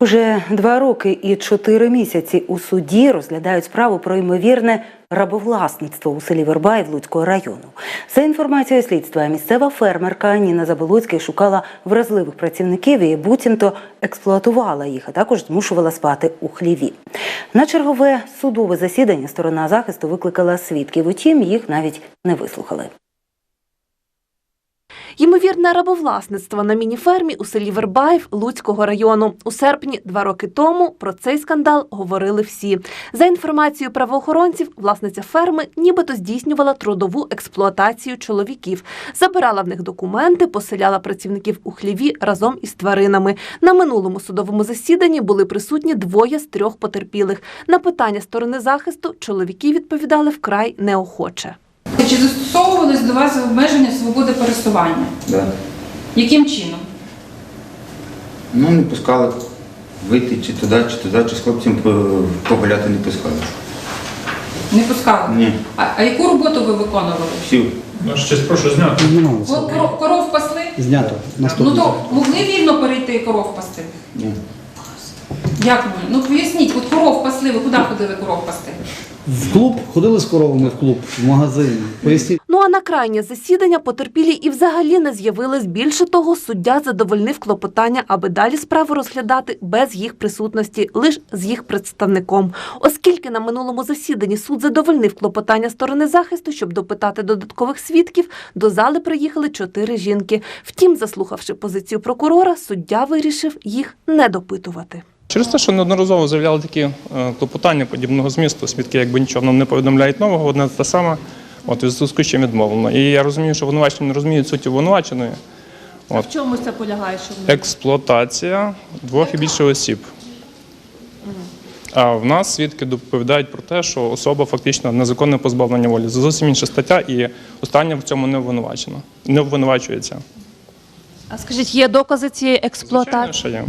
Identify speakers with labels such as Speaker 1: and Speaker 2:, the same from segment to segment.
Speaker 1: Уже два роки і чотири місяці у суді розглядають справу про ймовірне рабовласництво у селі Вербаїв Луцького району. За інформацією слідства, місцева фермерка Ніна Заболоцька шукала вразливих працівників і буцімто експлуатувала їх, а також змушувала спати у хліві. На чергове судове засідання сторона захисту викликала свідків. Утім, їх навіть не вислухали.
Speaker 2: Ймовірне рабовласництво на мініфермі у селі Вербаїв Луцького району. У серпні два роки тому про цей скандал говорили всі. За інформацією правоохоронців, власниця ферми нібито здійснювала трудову експлуатацію чоловіків, забирала в них документи, поселяла працівників у хліві разом із тваринами. На минулому судовому засіданні були присутні двоє з трьох потерпілих. На питання сторони захисту чоловіки відповідали вкрай неохоче.
Speaker 3: Чи застосовувались до вас обмеження свободи пересування?
Speaker 4: Да.
Speaker 3: Яким чином?
Speaker 4: Ну, не пускали вийти чи туди, чи туди, чи з хлопцем погуляти не пускали.
Speaker 3: Не пускали?
Speaker 4: Ні.
Speaker 3: А, а яку роботу ви виконували?
Speaker 4: Всю.
Speaker 5: Ну, щось прошу зняти.
Speaker 6: Знімалося.
Speaker 3: Ви коров, коров пасли?
Speaker 6: Знято.
Speaker 3: Ну то могли вільно перейти і коров пасти?
Speaker 4: Ні.
Speaker 3: Як ви? Ну поясніть, от коров пасли, ви куди ходили коров пасти?
Speaker 6: В клуб ходили з коровами в клуб, в магазин. Поясніть.
Speaker 2: Ну а на крайнє засідання потерпілі і взагалі не з'явились. Більше того, суддя задовольнив клопотання, аби далі справу розглядати без їх присутності, лише з їх представником. Оскільки на минулому засіданні суд задовольнив клопотання сторони захисту, щоб допитати додаткових свідків, до зали приїхали чотири жінки. Втім, заслухавши позицію прокурора, суддя вирішив їх не допитувати.
Speaker 5: Через те, що неодноразово заявляли такі е, клопотання подібного змісту, свідки якби нічого нам не повідомляють нового, одне те саме, от у зв'язку з чим відмовлено. І я розумію, що обвинувачені не розуміють суті обвинуваченої. От.
Speaker 2: В чому це полягає? Що
Speaker 5: Експлуатація двох і більше осіб. А в нас свідки доповідають про те, що особа фактично незаконне позбавлення волі. Це зовсім інша стаття, і остання в цьому не обвинувачена, не обвинувачується.
Speaker 2: А скажіть, є докази цієї
Speaker 5: Звичайно,
Speaker 2: експлуатації?
Speaker 5: що є.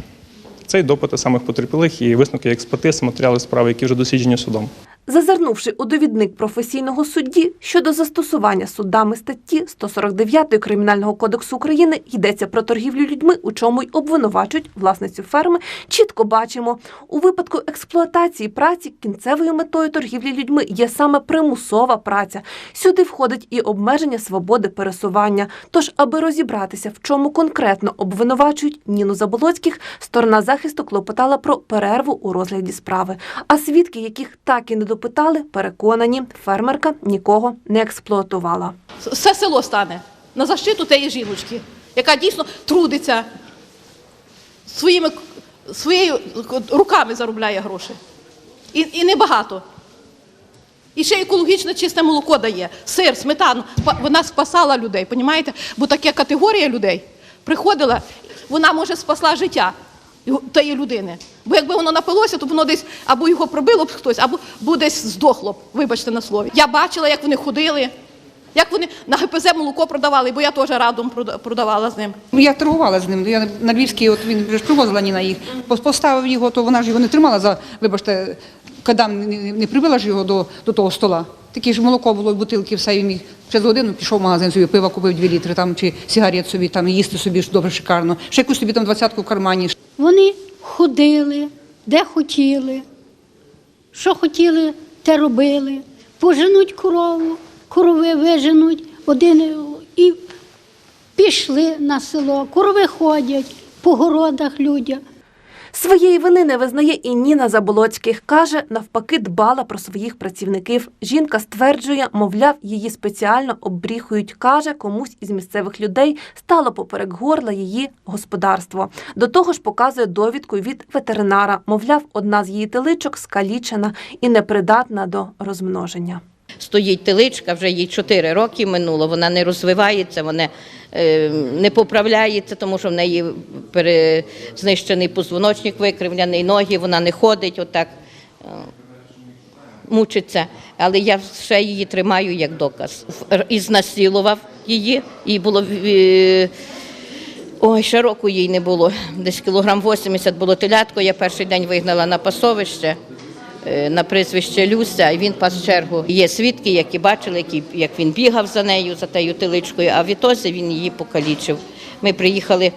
Speaker 5: Це й допити самих потерпілих і висновки експертиз, матеріали справи, які вже досліджені судом.
Speaker 2: Зазирнувши у довідник професійного судді щодо застосування судами статті 149 Кримінального кодексу України йдеться про торгівлю людьми, у чому й обвинувачують власницю ферми. Чітко бачимо, у випадку експлуатації праці кінцевою метою торгівлі людьми є саме примусова праця. Сюди входить і обмеження свободи пересування. Тож, аби розібратися, в чому конкретно обвинувачують Ніну Заболоцьких, сторона захисту клопотала про перерву у розгляді справи. А свідки, яких так і не допитали, переконані, фермерка нікого не експлуатувала.
Speaker 7: все село стане на защиту тієї жіночки, яка дійсно трудиться своїми своєю руками заробляє гроші. І, і небагато. І ще екологічне чисте молоко дає, сир, сметану. Вона спасала людей, понімаєте? Бо така категорія людей приходила, вона може спасла життя тієї людини. Бо якби воно напилося, то воно десь або його пробило б хтось, або, десь здохло б, вибачте на слові. Я бачила, як вони ходили, як вони на ГПЗ молоко продавали, бо я теж радом продавала з ним.
Speaker 8: Ну, Я торгувала з ним. Я на Львівській, от він вже ж привозила Ніна їх. Поставив його, то вона ж його не тримала за, вибачте, кадам не прибила ж його до, до того стола. Таке ж молоко було, в бутилки, все, і міг через годину пішов в магазин собі, пива купив 2 літри там, чи сигарет собі, там, їсти собі ж добре шикарно. Ще якусь собі там двадцятку в кармані.
Speaker 9: Вони ходили, де хотіли, що хотіли, те робили. Поженуть корову, корови виженуть, один і пішли на село. Корови ходять по городах людям.
Speaker 2: Своєї вини не визнає і Ніна Заболоцьких. Каже, навпаки, дбала про своїх працівників. Жінка стверджує, мовляв, її спеціально обріхують. Каже, комусь із місцевих людей стало поперек горла її господарство. До того ж, показує довідку від ветеринара. Мовляв, одна з її теличок скалічена і непридатна до розмноження.
Speaker 10: Стоїть теличка, вже їй 4 роки минуло, вона не розвивається, вона е, не поправляється, тому що в неї знищений позвоночник викривляний, ноги, вона не ходить отак, е, мучиться. Але я ще її тримаю як доказ. І знасилував її, їй було е, Ой, ще року їй не було. Десь кілограм 80 було телятко. Я перший день вигнала на пасовище на прізвище Люся, і він пас чергу. Є свідки, які бачили, які, як він бігав за нею, за тією теличкою, а відтоді він її покалічив. Ми приїхали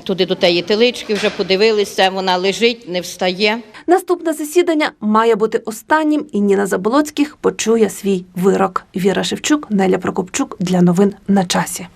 Speaker 10: туди до тієї телички, вже подивилися, вона лежить, не встає.
Speaker 2: Наступне засідання має бути останнім, і Ніна Заболоцьких почує свій вирок. Віра Шевчук, Неля Прокопчук для новин на часі.